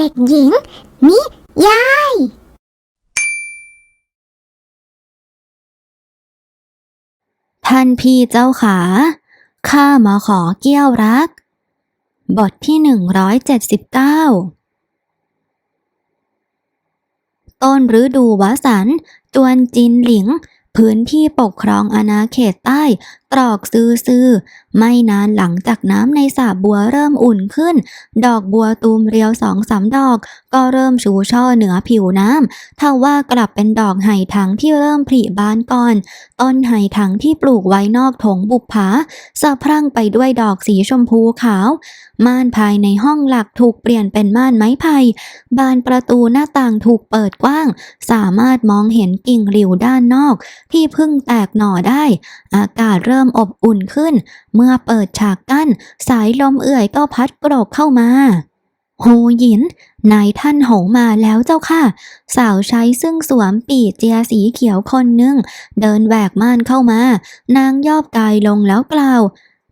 เด็กหญิง นิยาย ท่านพี่เจ้าขา ข้ามาขอเกี้ยวรัก บทที่179ต้นฤดูวสันต์จวนจินหลิง พื้นที่ปกครองอาณาเขตใต้ตรอกซือซือไม่นานหลังจากน้ำในสระบัวเริ่มอุ่นขึ้น ดอกบัวตูมเรียวสองสามดอก ก็เริ่มชูช่อเหนือผิวน้ำถ้าว่ากลับเป็นดอกไห่ถังที่เริ่มผลิบานก่อน ต้นไห่ถังที่ปลูกไว้นอกถงบุปผาสะพรั่งไปด้วยดอกสีชมพูขาว ม่านภายในห้องหลักถูกเปลี่ยนเป็นม่านไม้ไผ่บานประตูหน้าต่างถูกเปิดกว้าง สามารถมองเห็นกิ่งหลิวด้านนอก ที่เพิ่งแตกหน่อได้ อากาศเริ่มอบอุ่นขึ้น เมื่อเปิดฉากกั้น สายลมเอื่อยก็พัดกรกเข้ามาโฮหยินนายท่านโหมาแล้วเจ้าค่ะ สาวใช้ซึ่งสวมปีเจียสีเขียวคนหนึ่ง เดินแหวกม่านเข้ามา นางยอบกายลงแล้วกล่าว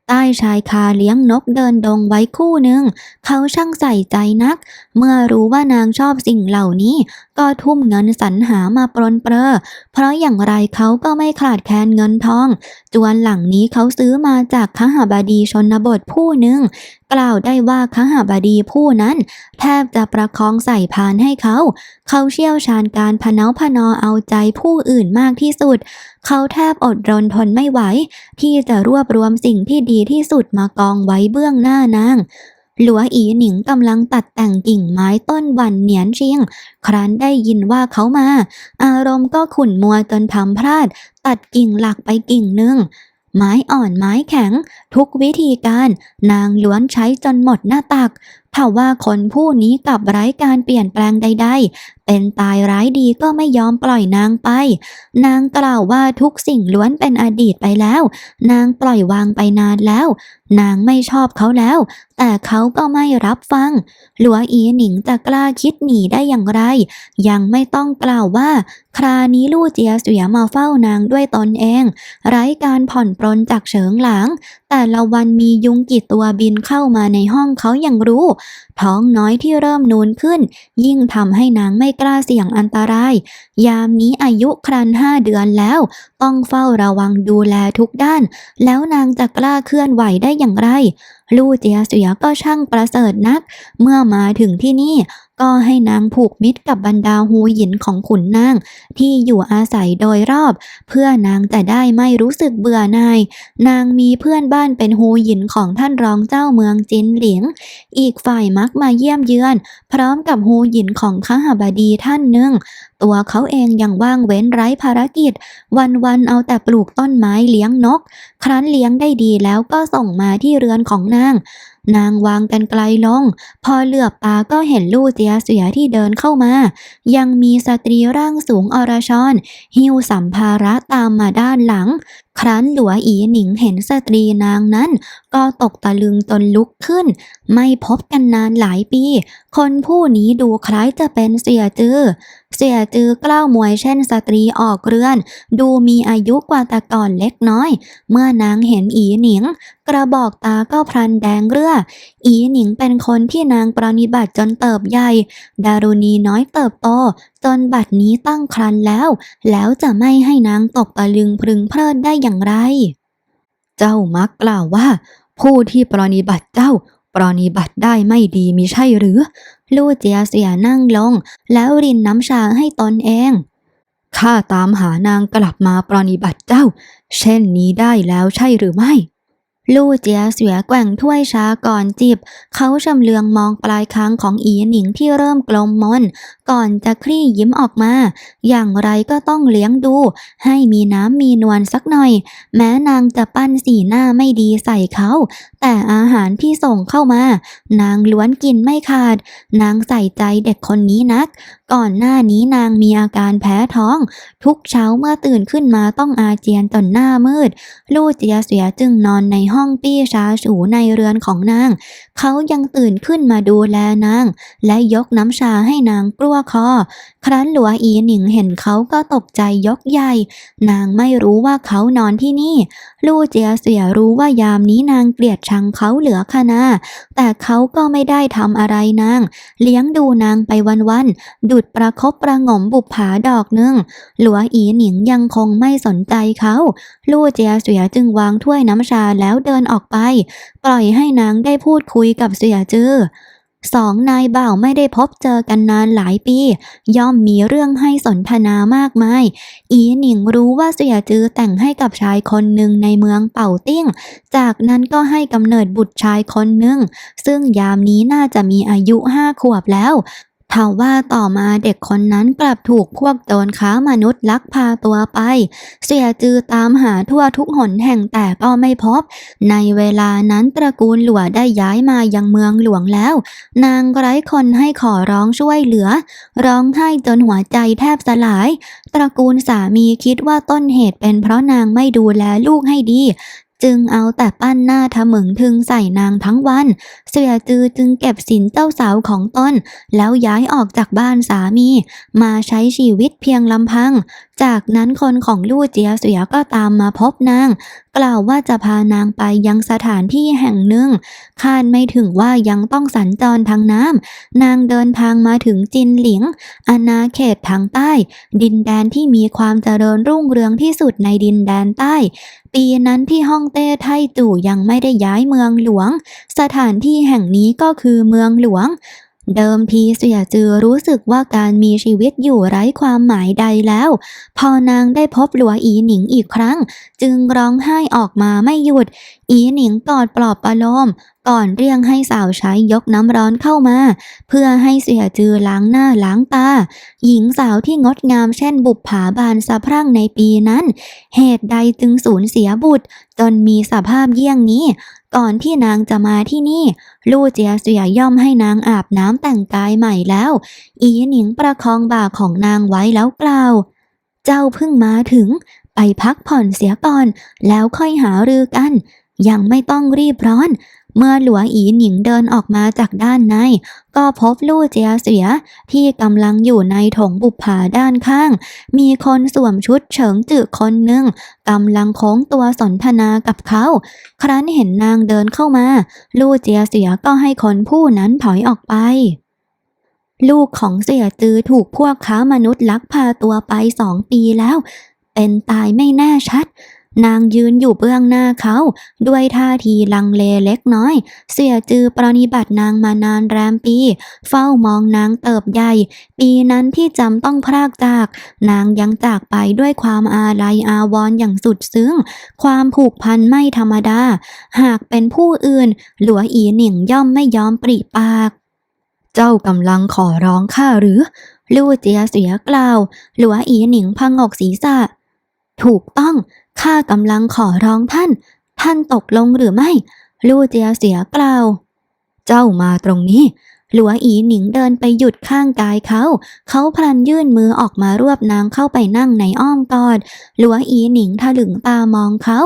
ใต้ชายคาเลี้ยงนกเดินดงไว้คู่หนึ่ง เขาช่างใส่ใจนัก เมื่อรู้ว่านางชอบสิ่งเหล่านี้ ก็ทุ่มเงินสรรหามาปรนเปรอ เพราะอย่างไรเขาก็ไม่ขาดแคลนเงินทอง จวนหลังนี้เขาซื้อมาจากขหบดีชนบทผู้หนึ่ง กล่าวได้ว่าขหบดีผู้นั้น แทบจะประคองใส่พานให้เขา เขาเชี่ยวชาญการพเนาพนอเอาใจผู้อื่นมากที่สุด เขาแทบอดรนทนไม่ไหว ที่จะรวบรวมสิ่งที่ดีที่สุดมากองไว้เบื้องหน้านางหลัวอีหนิงกำลังตัดแต่งกิ่งไม้ต้นวันเหนียนเชียง ครั้นได้ยินว่าเขามา อารมณ์ก็ขุ่นมัวจนทำพลาด ตัดกิ่งหลักไปกิ่งหนึ่งไม้อ่อนไม้แข็ง ทุกวิธีการ นางล้วนใช้จนหมดหน้าตัก ถ้าว่าคนผู้นี้กลับไร้การเปลี่ยนแปลงใด ๆ เป็นตายร้ายดีก็ไม่ยอมปล่อยนางไป นางกล่าวว่าทุกสิ่งล้วนเป็นอดีตไปแล้ว นางปล่อยวางไปนานแล้ว นางไม่ชอบเขาแล้ว แต่เขาก็ไม่รับฟัง หลัวอีหนิงจะกล้าคิดหนีได้อย่างไร ยังไม่ต้องกล่าวว่า ครานี้ลู่เจียเสียมาเฝ้านางด้วยตนเอง ไร้การผ่อนปรนจากเฉิงหลางแต่ละวันมียุงกี่ตัวบินเข้ามาในห้องเขาอย่างรู้ท้องน้อยที่เริ่มนูนขึ้น ยิ่งทำให้นางไม่กล้าเสี่ยงอันตราย ยามนี้อายุครันห้าเดือนแล้ว ต้องเฝ้าระวังดูแลทุกด้าน แล้วนางจะกล้าเคลื่อนไหวได้อย่างไร ลู่เจียเสียก็ช่างประเสริฐนัก เมื่อมาถึงที่นี่ ก็ให้นางผูกมิตรกับบรรดาหูหยินของขุนนาง ที่อยู่อาศัยโดยรอบ เพื่อนางจะได้ไม่รู้สึกเบื่อหน่าย นางมีเพื่อนบ้านเป็นหูหยินของท่านรองเจ้าเมืองจินเหลียงอีกฝ่ายมักมาเยี่ยมเยือน พร้อมกับหูหยินของข้าหบดีท่านหนึ่งตัวเขาเองยังว่างเว้นไร้ภารกิจ วันๆเอาแต่ปลูกต้นไม้เลี้ยงนก ครั้นเลี้ยงได้ดีแล้วก็ส่งมาที่เรือนของนาง นางวางกันไกลลง พอเหลือบตาก็เห็นลู่เจียเสียที่เดินเข้ามา ยังมีสตรีร่างสูงอรชรหิ้วสัมภาระตามมาด้านหลัง ครั้นหลัวอีหนิงเห็นสตรีนางนั้น ก็ตกตะลึงจนลุกขึ้น ไม่พบกันนานหลายปี คนผู้นี้ดูคล้ายจะเป็นเสียจื้อ เสียจือกล้าวมวยเช่นสตรีออกเรือน ดูมีอายุกว่าแต่ก่อนเล็กน้อย เมื่อนางเห็นอีหนิง กระบอกตาก็พลันแดงเรืออีหนิงเป็นคนที่นางปรนนิบัติจนเติบใหญ่ ดารุณีน้อยเติบโต จนบัดนี้ตั้งครันแล้ว แล้วจะไม่ให้นางตกตะลึงพึงเพลิดได้อย่างไร เจ้ามักกล่าวว่า ผู้ที่ปรนนิบัติเจ้าปรนนิบัติได้ไม่ดีมิใช่หรือ ลู่เจียเสียนั่งลง แล้วรินน้ำชาให้ตนเอง ข้าตามหานางกลับมาปรนิบัติเจ้า เช่นนี้ได้แล้วใช่หรือไม่ ลู่เจียเสียแกว่งถ้วยชาก่อนจิบ เขาชำเลืองมองปลายคางของอีหนิงที่เริ่มกลมมน ก่อนจะคลี่ยิ้มออกมา อย่างไรก็ต้องเลี้ยงดู ให้มีน้ำมีนวลสักหน่อย แม้นางจะปั้นสีหน้าไม่ดีใส่เขา แต่อาหารที่ส่งเข้ามา นางล้วนกินไม่ขาด นางใส่ใจเด็กคนนี้นักก่อนหน้านี้นางมีอาการแพ้ท้อง ทุกเช้าเมื่อตื่นขึ้นมาต้องอาเจียนจนหน้ามืด ลู่เจียเสียจึงนอนในห้องปี้ชาสูในเรือนของนาง เขายังตื่นขึ้นมาดูแลนาง และยกน้ำชาให้นางกลั้วคอ ครั้นหลัวอีหนิงเห็นเขาก็ตกใจยกใหญ่ นางไม่รู้ว่าเขานอนที่นี่ ลู่เจียเสียรู้ว่ายามนี้นางเกลียดชังเขาเหลือขนาแต่เขาก็ไม่ได้ทำอะไรนาง เลี้ยงดูนางไปวันๆดุดประคบประงมบุปผาดอกหนึ่ง หลัวอีหนิงยังคงไม่สนใจเขาลู่เจียเสียจึงวางถ้วยน้ำชาแล้วเดินออกไป ปล่อยให้นางได้พูดคุยกับเสียจื้อสองนายบ่าวไม่ได้พบเจอกันนานหลายปี ย่อมมีเรื่องให้สนทนามากมาย อีหนิงรู้ว่าเสียจื้อแต่งให้กับชายคนหนึ่งในเมืองเป่าติ้ง จากนั้นก็ให้กำเนิดบุตรชายคนหนึ่ง ซึ่งยามนี้น่าจะมีอายุห้าขวบแล้ว ทว่าต่อมาเด็กคนนั้นกลับถูกพวกโจรค้ามนุษย์ลักพาตัวไป เสียจือตามหาทั่วทุกหนแห่งแต่ก็ไม่พบ ในเวลานั้นตระกูลหลัวได้ย้ายมายังเมืองหลวงแล้ว นางไร้คนให้ขอร้องช่วยเหลือ ร้องไห้จนหัวใจแทบสลาย ตระกูลสามีคิดว่าต้นเหตุเป็นเพราะนางไม่ดูแลลูกให้ดี จึงเอาแต่ปั้นหน้าทะมึงทึงใส่นางทั้งวัน เสียจือจึงเก็บสินเจ้าสาวของตนแล้วย้ายออกจากบ้านสามี มาใช้ชีวิตเพียงลำพัง จากนั้นคนของลู่เจียเสียก็ตามมาพบนาง กล่าวว่าจะพานางไปยังสถานที่แห่งหนึ่ง คาดไม่ถึงว่ายังต้องสัญจรทางน้ำนางเดินทางมาถึงจินหลิง อาณาเขตทางใต้ ดินแดนที่มีความเจริญรุ่งเรืองที่สุดในดินแดนใต้ ปีนั้นที่ฮ่องเต้ไทจู่ยังไม่ได้ย้ายเมืองหลวง สถานที่แห่งนี้ก็คือเมืองหลวง เดิมทีเสียจือรู้สึกว่าการมีชีวิตอยู่ไร้ความหมายใดแล้ว พอนางได้พบหลัวอีหนิงอีกครั้ง จึงร้องไห้ออกมาไม่หยุด อีหนิงกอดปลอบประโลม ก่อนเรียกให้สาวใช้ยกน้ำร้อนเข้ามา เพื่อให้เสียจือล้างหน้าล้างตา หญิงสาวที่งดงามเช่นบุปผาบานสะพรั่งในปีนั้น เหตุใดจึงสูญเสียบุตร จนมีสภาพเยี่ยงนี้ ก่อนที่นางจะมาที่นี่ ลู่เจียเสียย่อมให้นางอาบน้ำแต่งกายใหม่แล้ว อีหนิงประคองบ่าของนางไว้แล้วกล่าว เจ้าเพิ่งมาถึง ไปพักผ่อนเสียก่อน แล้วค่อยหารือกัน ยังไม่ต้องรีบร้อน เมื่อหลัวอีหนิงเดินออกมาจากด้านใน ก็พบลู่เจียเสียที่กำลังอยู่ในถงบุปผาด้านข้าง มีคนสวมชุดเฉิงจือคนหนึ่งกำลังโค้งตัวสนทนากับเขา ครั้นเห็นนางเดินเข้ามา ลู่เจียเสียก็ให้คนผู้นั้นถอยออกไปลูกของเสียจือถูกพวกค้ามนุษย์ลักพาตัวไปสองปีแล้ว เป็นตายไม่แน่ชัด นางยืนอยู่เบื้องหน้าเขา ด้วยท่าทีลังเลเล็กน้อย เสียจือปรนิบัตินางมานานแรมปี เฝ้ามองนางเติบใหญ่ ปีนั้นที่จำต้องพรากจาก นางยังจากไปด้วยความอาลัยอาวรณ์อย่างสุดซึ้ง ความผูกพันไม่ธรรมดา หากเป็นผู้อื่น หลัวอีหนิงย่อมไม่ยอมปริปาก เจ้ากำลังขอร้องข้าหรือ ลู่เจียเสียกล่าว หลัวอีหนิงพังอกศีรษะ ถูกต้อง ข้ากำลังขอร้องท่าน ท่านตกลงหรือไม่ ลู่เจียเสียกล่าว เจ้ามาตรงนี้ หลัวอีหนิงเดินไปหยุดข้างกายเขา เขาพลันยื่นมือออกมารวบนางเข้าไปนั่งในอ้อมกอด หลัวอีหนิงถลึงตามองเขา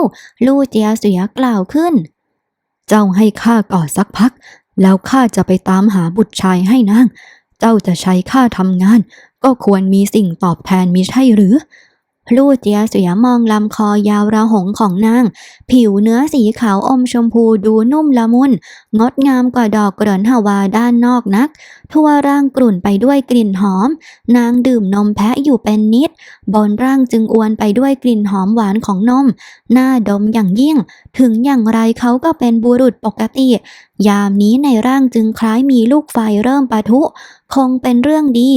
ลู่เจียเสียกล่าวขึ้น เจ้าให้ข้ากอดสักพัก แล้วข้าจะไปตามหาบุตรชายให้นาง เจ้าจะใช้ข้าทำงาน ก็ควรมีสิ่งตอบแทนมิใช่หรือ ลู่เจียเสียมองลำคอยาวระหงของนาง ผิวเนื้อสีขาวอมชมพูดูนุ่มละมุน งดงามกว่าดอกกระหนฮาวาด้านนอกนัก ทั่วร่างกลุ่นไปด้วยกลิ่นหอม นางดื่มนมแพะอยู่เป็นนิด บนร่างจึงอวนไปด้วยกลิ่นหอมหวานของนม หน่าดมอย่างยิ่ง ถึงอย่างไรเขาก็เป็นบุรุษปกติ ยามนี้ในร่างจึงคล้ายมีลูกไฟเริ่มปะทุ คงเป็นเรื่องดี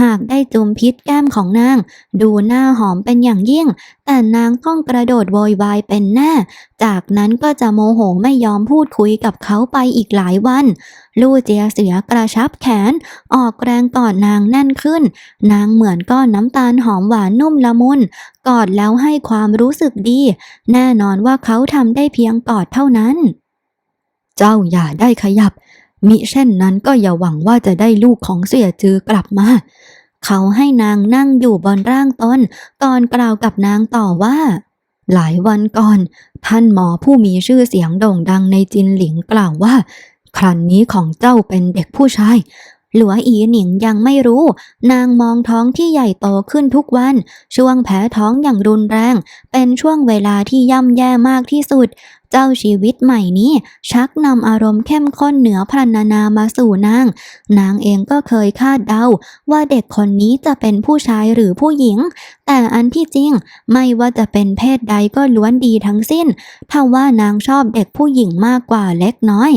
หากได้จุมพิษแก้มของนาง ดูหน้าหอมเป็นอย่างยิ่ง แต่นางต้องกระโดดโวยวายเป็นแน่ จากนั้นก็จะโมโหไม่ยอมพูดคุยกับเขาไปอีกหลายวัน ลู่เจียเสียกระชับแขน ออกแรงกอดนางแน่นขึ้น นางเหมือนก้อนน้ำตาลหอมหวานนุ่มละมุน กอดแล้วให้ความรู้สึกดี แน่นอนว่าเขาทำได้เพียงกอดเท่านั้น เจ้าอย่าได้ขยับ มิเช่นนั้นก็อย่าหวังว่าจะได้ลูกของเสียจือกลับมา เขาให้นางนั่งอยู่บนร่างตนก่อนกล่าวกับนางต่อว่า หลายวันก่อน ท่านหมอผู้มีชื่อเสียงโด่งดังในจินหลิงกล่าวว่า ครั้นนี้ของเจ้าเป็นเด็กผู้ชายหลัวอีหนิงยังไม่รู้ นางมองท้องที่ใหญ่โตขึ้นทุกวัน ช่วงแพ้ท้องอย่างรุนแรง เป็นช่วงเวลาที่ย่ำแย่มากที่สุด เจ้าชีวิตใหม่นี้ ชักนำอารมณ์เข้มข้นเหนือพรรณนามาสู่นาง นางเองก็เคยคาดเดา ว่าเด็กคนนี้จะเป็นผู้ชายหรือผู้หญิง แต่อันที่จริงไม่ว่าจะเป็นเพศใดก็ล้วนดีทั้งสิ้นถ้าว่านางชอบเด็กผู้หญิงมากกว่าเล็กน้อย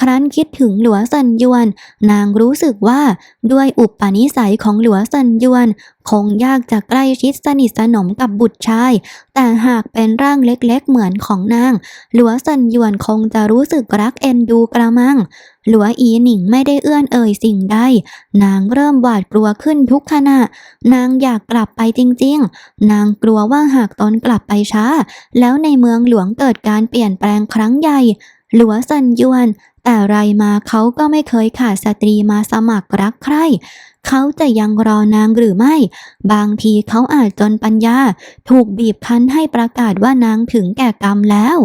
ครั้นคิดถึงหลัวซันยวน นางรู้สึกว่าด้วยอุปนิสัยของหลัวซันยวน คงยากจะใกล้ชิดสนิทสนมกับบุตรชาย แต่หากเป็นร่างเล็กๆเหมือนของนาง หลัวซันยวนคงจะรู้สึกรักเอ็นดูกระมัง หลัวอีหนิงไม่ได้เอื้อนเอ่ยสิ่งใด นางเริ่มหวาดกลัวขึ้นทุกขณะ นางอยากกลับไปจริงๆ นางกลัวว่าหากตนกลับไปช้า แล้วในเมืองหลวงเกิดการเปลี่ยนแปลงครั้งใหญ่ หลัวซันยวน แต่ไรมาเขาก็ไม่เคยขาดสตรีมาสมัครรักใคร เขาจะยังรอนางหรือไม่ บางทีเขาอาจจนปัญญา ถูกบีบคั้นให้ประกาศว่านางถึงแก่กรรมแล้ว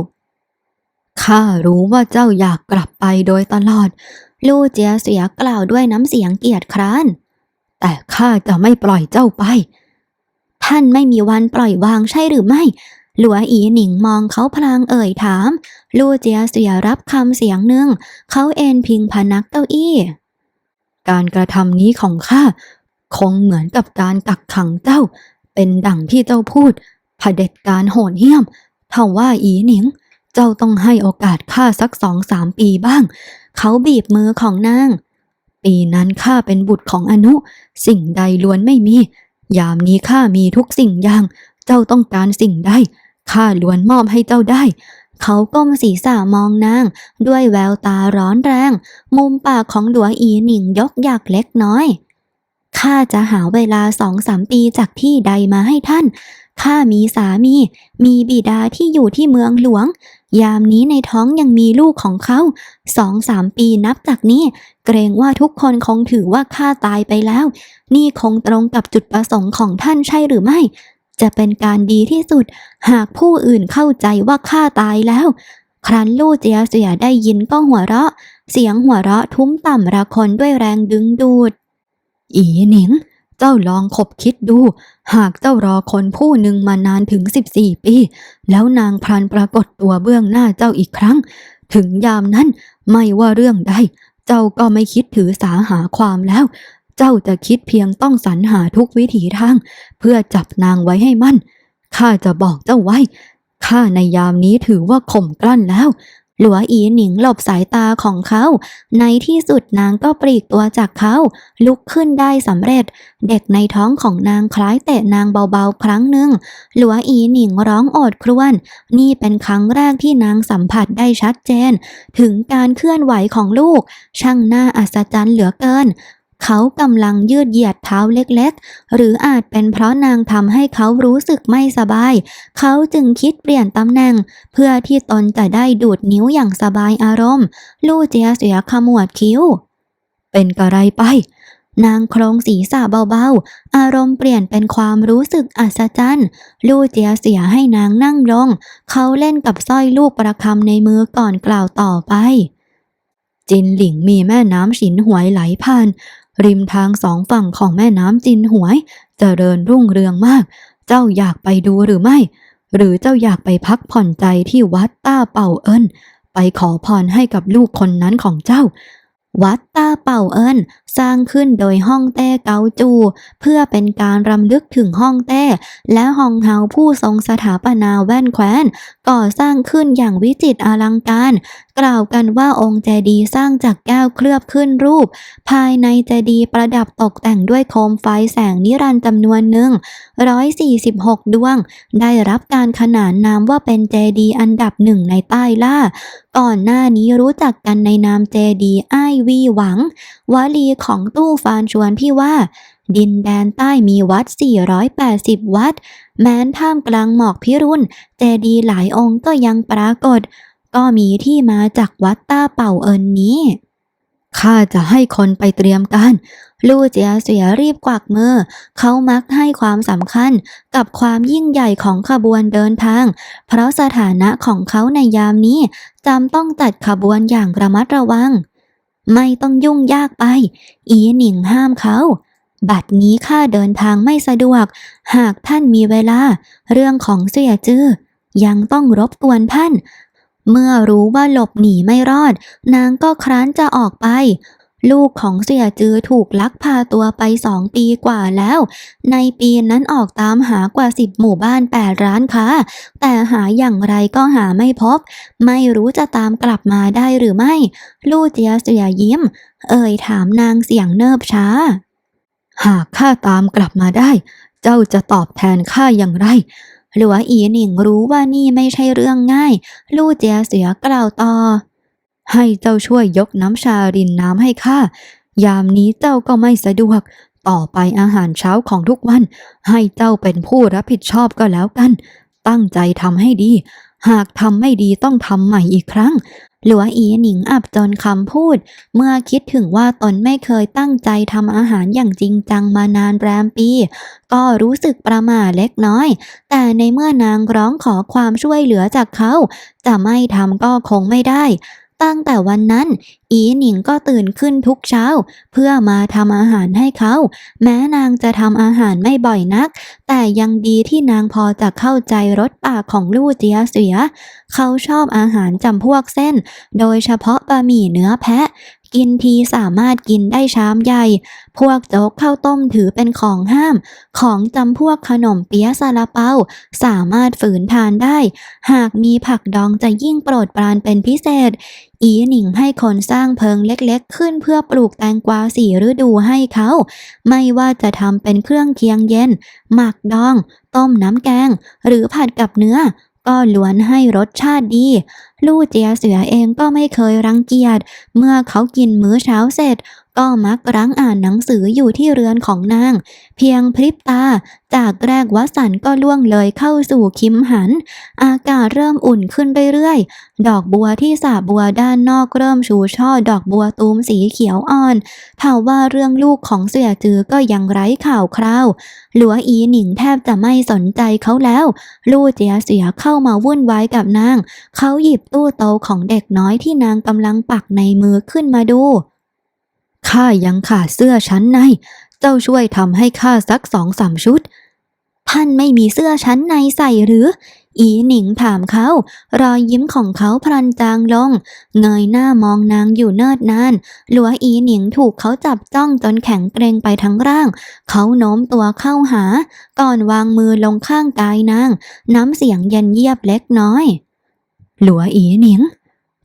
ข้ารู้ว่าเจ้าอยากกลับไปโดยตลอด ลู่เจียเสียกล่าวด้วยน้ำเสียงเกียจคร้าน แต่ข้าจะไม่ปล่อยเจ้าไป ท่านไม่มีวันปล่อยวางใช่หรือไม่ หลัวอีหนิงมองเขาพลางเอ่ยถาม ลู่เจียเสียรับคำเสียงหนึ่ง เขาเอนพิงพนักเก้าอี้ การกระทำนี้ของข้าคงเหมือนกับการกักขังเจ้า เป็นดั่งที่เจ้าพูดเผด็จการโหดเหี้ยมถ้าว่าอีหนิง เจ้าต้องให้โอกาสข้าสักสองสามปีบ้าง เขาบีบมือของนาง ปีนั้นข้าเป็นบุตรของอนุ สิ่งใดล้วนไม่มี ยามนี้ข้ามีทุกสิ่งอย่าง เจ้าต้องการสิ่งใด ข้าล้วนมอบให้เจ้าได้ เขาก้มศีรษะมองนาง ด้วยแววตาร้อนแรง มุมปากของหลัวอีหนิงยกอยากเล็กน้อยข้าจะหาเวลาสองสามปีจากที่ใดมาให้ท่าน ข้ามีสามี มีบิดาที่อยู่ที่เมืองหลวง ยามนี้ในท้องยังมีลูกของเขาสองสามปีนับจากนี้ เกรงว่าทุกคนคงถือว่าข้าตายไปแล้ว นี่คงตรงกับจุดประสงค์ของท่านใช่หรือไม่ จะเป็นการดีที่สุด หากผู้อื่นเข้าใจว่าข้าตายแล้ว ครั้นลู่เจียเสียได้ยินก็หัวเราะ เสียงหัวเราะทุ้มต่ำระคนด้วยแรงดึงดูด อีหนิง เจ้าลองคบคิดดู หากเจ้ารอคนผู้หนึ่งมานานถึง14ปี แล้วนางพรันปรากฏตัวเบื้องหน้าเจ้าอีกครั้ง ถึงยามนั้นไม่ว่าเรื่องใดเจ้าก็ไม่คิดถือสาหาความแล้ว เจ้าจะคิดเพียงต้องสรรหาทุกวิถีทาง เพื่อจับนางไว้ให้มั่น ข้าจะบอกเจ้าไว้ ข้าในยามนี้ถือว่าข่มกลั้นแล้ว หลัวอีหนิงหลบสายตาของเขา ในที่สุดนางก็ปลีกตัวจากเขา ลุกขึ้นได้สำเร็จ เด็กในท้องของนางคล้ายเตะนางเบาๆครั้งหนึ่ง หลัวอีหนิงร้องโอดครวญ นี่เป็นครั้งแรกที่นางสัมผัสได้ชัดเจน ถึงการเคลื่อนไหวของลูก ช่างน่าอัศจรรย์เหลือเกิน เขากำลังยืดเหยียดเท้าเล็กๆ หรืออาจเป็นเพราะนางทำให้เขารู้สึกไม่สบาย เขาจึงคิดเปลี่ยนตำแหน่ง เพื่อที่ตนจะได้ดูดนิ้วอย่างสบายอารมณ์ ลู่เจียเสียขมวดคิ้ว เป็นกระไรไป นางโครงศีรษะเบาๆ อารมณ์เปลี่ยนเป็นความรู้สึกอัศจรรย์ ลู่เจียเสียให้นางนั่งลง เขาเล่นกับสร้อยลูกประคำในมือก่อนกล่าวต่อไปจินหลิงมีแม่น้ำฉินหวยไหลผ่าน ริมทางสองฝั่งของแม่น้ำจินหวยเจริญรุ่งเรืองมาก เจ้าอยากไปดูหรือไม่ หรือเจ้าอยากไปพักผ่อนใจที่วัดต้าเป่าเอินไปขอพรให้กับลูกคนนั้นของเจ้า วัดต้าเป่าเอินสร้างขึ้นโดยฮ่องเต้เกาจู เพื่อเป็นการรำลึกถึงฮ่องเต้ และฮองเฮาผู้ทรงสถาปนาแว่นแคว้นก่อสร้างขึ้นอย่างวิจิตรอลังการ กล่าวกันว่าองค์เจดีย์สร้างจากแก้วเคลือบขึ้นรูป ภายในเจดีย์ประดับตกแต่งด้วยโคมไฟแสงนิรันดร์จำนวนหนึ่ง146 ดวง ได้รับการขนานนามว่าเป็นเจดีย์อันดับหนึ่งในใต้ล่า ก่อนหน้านี้รู้จักกันในนามเจดีย์ไอวีหวัง วลีของตู้ฟานชวนที่ว่าดินแดนใต้มีวัด 480 วัด แม้นท่ามกลางหมอกพิรุณเจดีหลายองค์ก็ยังปรากฏ ก็มีที่มาจากวัดต้าเป่าเอินนี้ ข้าจะให้คนไปเตรียมการลู่เจียเสียรีบกวักมือ เขามักให้ความสำคัญกับความยิ่งใหญ่ของขบวนเดินทาง เพราะสถานะของเขาในยามนี้จำต้องจัดขบวนอย่างระมัดระวัง ไม่ต้องยุ่งยากไป อีหนิงห้ามเขา บัดนี้ข้าเดินทางไม่สะดวก หากท่านมีเวลา เรื่องของเสียจื้อยังต้องรบกวนท่าน เมื่อรู้ว่าหลบหนีไม่รอด นางก็คร้านจะออกไป ลูกของเสียจือถูกลักพาตัวไปสองปีกว่าแล้ว ในปีนั้นออกตามหากว่าสิบหมู่บ้านแปดร้านค้า แต่หาอย่างไรก็หาไม่พบ ไม่รู้จะตามกลับมาได้หรือไม่ ลู่เจียเสียยิ้ม เอ่ยถามนางเสียงเนิบช้า หากข้าตามกลับมาได้ เจ้าจะตอบแทนข้าอย่างไร หรือว่าอีหนิงรู้ว่านี่ไม่ใช่เรื่องง่าย ลู่เจียเสียกล่าวต่อ ให้เจ้าช่วยยกน้ำชารินน้ำให้ข้า ยามนี้เจ้าก็ไม่สะดวก ต่อไปอาหารเช้าของทุกวัน ให้เจ้าเป็นผู้รับผิดชอบก็แล้วกัน ตั้งใจทำให้ดี หากทำไม่ดีต้องทำใหม่อีกครั้ง หลัวอีหนิงอับจนคำพูด เมื่อคิดถึงว่าตนไม่เคยตั้งใจทำอาหารอย่างจริงจังมานานแรมปี ก็รู้สึกประหม่าเล็กน้อย แต่ในเมื่อนางร้องขอความช่วยเหลือจากเขา จะไม่ทำก็คงไม่ได้ ตั้งแต่วันนั้น อีหนิงก็ตื่นขึ้นทุกเช้า เพื่อมาทำอาหารให้เขา แม้นางจะทำอาหารไม่บ่อยนัก แต่ยังดีที่นางพอจะเข้าใจรสปากของลู่เจียเสีย เขาชอบอาหารจำพวกเส้น โดยเฉพาะบะหมี่เนื้อแพะกินทีสามารถกินได้ชามใหญ่ พวกโจ๊กข้าวต้มถือเป็นของห้าม ของจำพวกขนมเปี๊ยะซาลาเปาสามารถฝืนทานได้ หากมีผักดองจะยิ่งโปรดปรานเป็นพิเศษ อีหนิงให้คนสร้างเพิงเล็กๆ ขึ้นเพื่อปลูกแตงกวาสีฤดูให้เขา ไม่ว่าจะทำเป็นเครื่องเคียงเย็น หมักดอง ต้มน้ำแกง หรือผัดกับเนื้อ ก็ล้วนให้รสชาติดี ลู่เจียเสือเองก็ไม่เคยรังเกียจ เมื่อเขากินมื้อเช้าเสร็จ ก็มักรั้งอ่านหนังสืออยู่ที่เรือนของนาง เพียงพริบตา จากแรกวสันก็ล่วงเลยเข้าสู่คิมหัน อากาศเริ่มอุ่นขึ้นเรื่อยๆ ดอกบัวที่สระบัวด้านนอกเริ่มชูช่อดอกบัวตูมสีเขียวอ่อนเท่าว่าเรื่องลูกของเสี่ยจือก็ยังไร้ข่าวคราวหลัวอีหนิงแทบจะไม่สนใจเขาแล้ว ลู่เจียเสียเข้ามาวุ่นวายกับนาง เขาหยิบตู้โตของเด็กน้อยที่นางกำลังปักในมือขึ้นมาดู ข้ายังขาดเสื้อชั้นใน เจ้าช่วยทำให้ข้าสักสองสามชุด ท่านไม่มีเสื้อชั้นในใส่หรือ อีหนิงถามเขา รอยยิ้มของเขาพลันจางลง เงยหน้ามองนางอยู่เนิดนาน หลัวอีหนิงถูกเขาจับจ้องจนแข็งเกรงไปทั้งร่าง เขาโน้มตัวเข้าหา ก่อนวางมือลงข้างกายนาง น้ำเสียงเย็นเยียบเล็กน้อย หลัวอีหนิง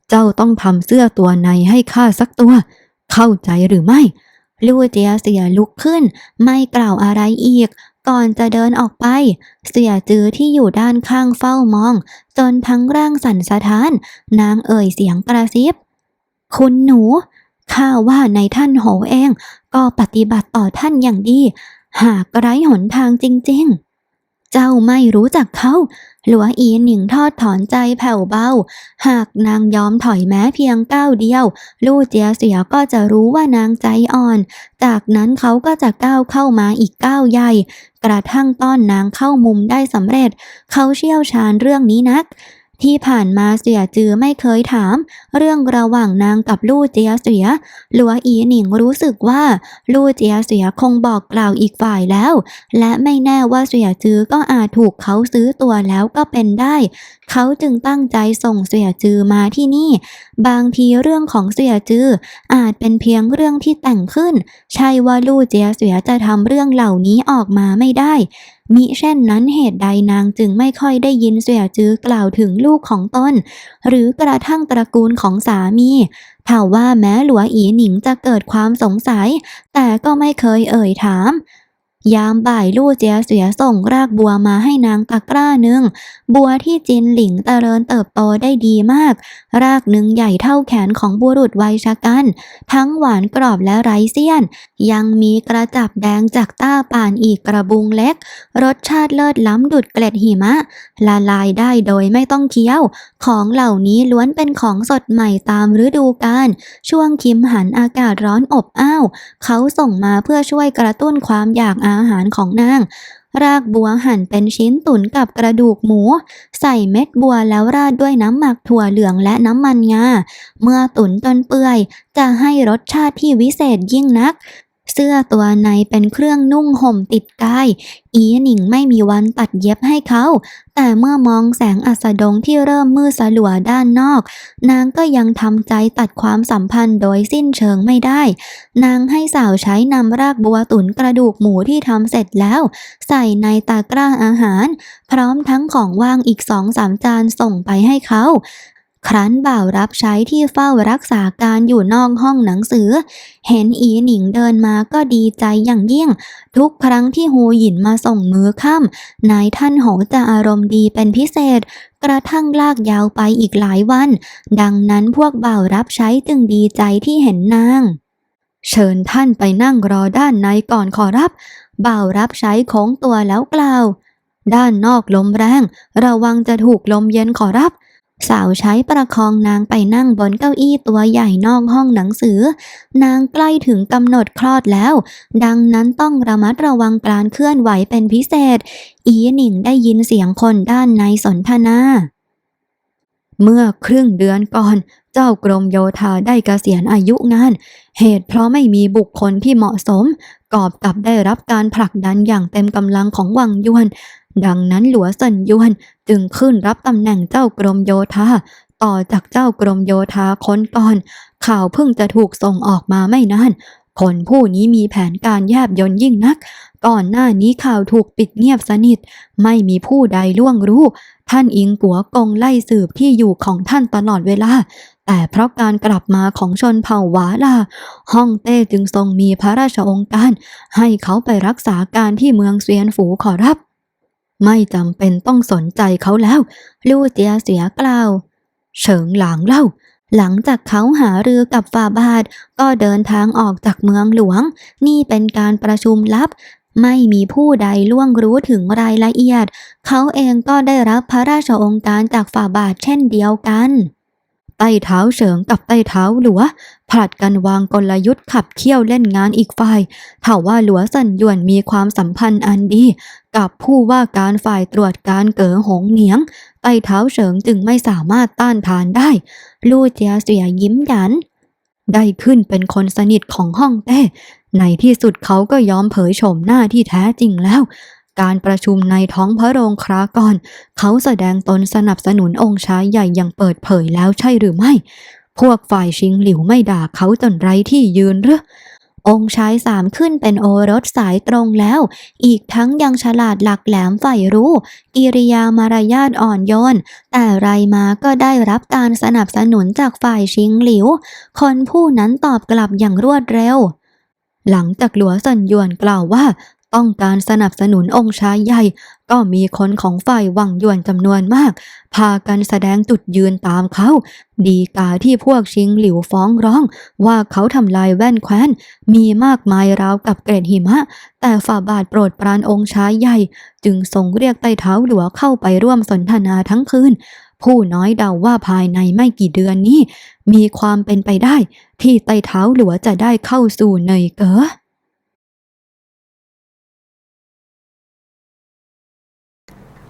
เจ้าต้องทำเสื้อตัวในให้ข้าสักตัว เข้าใจหรือไม่ ลู่เจียเสียลุกขึ้น ไม่กล่าวอะไรอีก ก่อนจะเดินออกไป เสียจือที่อยู่ด้านข้างเฝ้ามอง จนทั้งร่างสั่นสะท้าน นางเอ่ยเสียงกระซิบ คุณหนู ข้าว่าในท่านโหเอง ก็ปฏิบัติต่อท่านอย่างดี หากไร้หนทางจริง ๆ เจ้าไม่รู้จักเขา หลัวอีหนิงทอดถอนใจแผ่วเบา หากนางยอมถอยแม้เพียงก้าวเดียว ลู่เจียเสียก็จะรู้ว่านางใจอ่อน จากนั้นเขาก็จะก้าวเข้ามาอีกก้าวใหญ่ กระทั่งต้อนนางเข้ามุมได้สำเร็จ เขาเชี่ยวชาญเรื่องนี้นัก ที่ผ่านมาเสียจือไม่เคยถาม เรื่องระหว่างนางกับลู่เจียเสียหลัวอีหนิงรู้สึกว่าลู่เจียเสียคงบอกกล่าวอีกฝ่ายแล้ว และไม่แน่ว่าเสียจือก็อาจถูกเขาซื้อตัวแล้วก็เป็นได้ เขาจึงตั้งใจส่งเสียจือมาที่นี่ บางทีเรื่องของเสียจืออาจเป็นเพียงเรื่องที่แต่งขึ้น ใช่ว่าลู่เจียเสียจะทำเรื่องเหล่านี้ออกมาไม่ได้ มิเช่นนั้นเหตุใดนางจึงไม่ค่อยได้ยินเสียจือกล่าวถึงลูกของตนหรือกระทั่งตระกูลของสามีถ้าว่าแม้หลัวอีหนิงจะเกิดความสงสัย แต่ก็ไม่เคยเอ่ยถาม ยามบ่ายลู่เจียเสียส่งรากบัวมาให้นางตะกร้าหนึ่ง บัวที่จินหลิงเจริญเติบโตได้ดีมาก รากหนึ่งใหญ่เท่าแขนของบุรุษวัยชะกัน ทั้งหวานกรอบและไร้เสี้ยน ยังมีกระจับแดงจากต้าป่านอีกกระบุงเล็ก รสชาติเลิศล้ำดุดเกล็ดหิมะ ละลายได้โดยไม่ต้องเคี้ยว ของเหล่านี้ล้วนเป็นของสดใหม่ตามฤดูกาลช่วงคิมหันอากาศร้อนอบอ้าวเขาส่งมาเพื่อช่วยกระตุ้นความอยากอาาหารของนาง รากบัวหั่นเป็นชิ้นตุ๋นกับกระดูกหมู ใส่เม็ดบัวแล้วราดด้วยน้ำหมักถั่วเหลืองและน้ำมันงา เมื่อตุ๋นจนเปื่อย จะให้รสชาติที่วิเศษยิ่งนัก เสื้อตัวในเป็นเครื่องนุ่งห่มติดกาย อีหนิงไม่มีวันตัดเย็บให้เขา แต่เมื่อมองแสงอัสดงที่เริ่มมืดสลัวด้านนอก นางก็ยังทำใจตัดความสัมพันธ์โดยสิ้นเชิงไม่ได้ นางให้สาวใช้นำรากบัวตุ๋นกระดูกหมูที่ทำเสร็จแล้ว ใส่ในตะกร้าอาหาร พร้อมทั้งของว่างอีกสองสามจานส่งไปให้เขา ครั้นบ่าวรับใช้ที่เฝ้ารักษาการอยู่นอกห้องหนังสือ เห็นอีหนิงเดินมาก็ดีใจอย่างยิ่ง ทุกครั้งที่ฮูหยินมาส่งมือค่ำนายท่านโหจะอารมณ์ดีเป็นพิเศษ กระทั่งลากยาวไปอีกหลายวัน ดังนั้นพวกบ่าวรับใช้จึงดีใจที่เห็นนางเชิญท่านไปนั่งรอด้านในก่อนขอรับ บ่าวรับใช้โค้งตัวแล้วกล่าว ด้านนอกลมแรง ระวังจะถูกลมเย็นขอรับ สาวใช้ประคองนางไปนั่งบนเก้าอี้ตัวใหญ่นอกห้องหนังสือ นางใกล้ถึงกำหนดคลอดแล้ว ดังนั้นต้องระมัดระวังการเคลื่อนไหวเป็นพิเศษ อีหนิงได้ยินเสียงคนด้านในสนทนา เมื่อครึ่งเดือนก่อน เจ้ากรมโยธาได้เกษียณอายุงาน เหตุเพราะไม่มีบุคคลที่เหมาะสม กอบกับได้รับการผลักดันอย่างเต็มกำลังของวังยวน ดังนั้นหลัวเซินยวนจึงขึ้นรับตำแหน่งเจ้ากรมโยธาต่อจากเจ้ากรมโยธาคนก่อน ข่าวเพิ่งจะถูกส่งออกมาไม่นานคนผู้นี้มีแผนการแยบยนยิ่งนัก ก่อนหน้านี้ข่าวถูกปิดเงียบสนิท ไม่มีผู้ใดล่วงรู้ ท่านอิงกัวกงไล่สืบที่อยู่ของท่านตลอดเวลา แต่เพราะการกลับมาของชนเผ่าหวาลาฮ่องเต้จึงทรงมีพระราชองค์การ ให้เขาไปรักษาการที่เมืองเซียนฝูขอรับ ไม่จำเป็นต้องสนใจเขาแล้ว ลู่เจียเสียกล่าว เฉิงหลางเล่า หลังจากเขาหารือกับฝ่าบาท ก็เดินทางออกจากเมืองหลวง นี่เป็นการประชุมลับ ไม่มีผู้ใดล่วงรู้ถึงรายละเอียด เขาเองก็ได้รับพระราชองค์การจากฝ่าบาทเช่นเดียวกัน ใต้เท้าเฉิงกับใต้เท้าหลัวผลัดกันวางกลยุทธ์ขับเคี่ยวเล่นงานอีกฝ่ายถ้าว่าหลัวสันยวนมีความสัมพันธ์อันดี กับผู้ว่าการฝ่ายตรวจการเก๋อหงเหนียง ใต้เท้าเฉิงจึงไม่สามารถต้านทานได้ ลู่เจียเสียยิ้มหยัน ได้ขึ้นเป็นคนสนิทของห้องเต้ในที่สุดเขาก็ยอมเผยโฉมหน้าที่แท้จริงแล้ว การประชุมในท้องพระโรงครากรเขาแสดงตนสนับสนุนองค์ชายใหญ่อย่างเปิดเผยแล้วใช่หรือไม่ พวกฝ่ายชิงหลิวไม่ด่าเขาจนไร้ที่ยืนหรือองค์ชายสามขึ้นเป็นโอรสสายตรงแล้ว อีกทั้งยังฉลาดหลักแหลมใฝ่รู้ กิริยามารยาทอ่อนโยน แต่ไรมาก็ได้รับการสนับสนุนจากฝ่ายชิงหลิว คนผู้นั้นตอบกลับอย่างรวดเร็ว หลังจากหลัวสันยวนกล่าวว่า ต้องการสนับสนุนองค์ชายใหญ่ ก็มีคนของฝ่ายวังยวนจำนวนมาก พากันแสดงจุดยืนตามเขา ดีกาที่พวกชิงหลิวฟ้องร้อง ว่าเขาทำลายแว่นแคว้น มีมากมายราวกับเกรดหิมะ แต่ฝ่าบาทโปรดปรานองค์ชายใหญ่ จึงทรงเรียกไต้เท้าหลัวเข้าไปร่วมสนทนาทั้งคืนผู้น้อยเดาว่าภายในไม่กี่เดือนนี้ มีความเป็นไปได้ ที่ไต้เท้าหลัวจะได้เข้าสู่เนยเก๋อ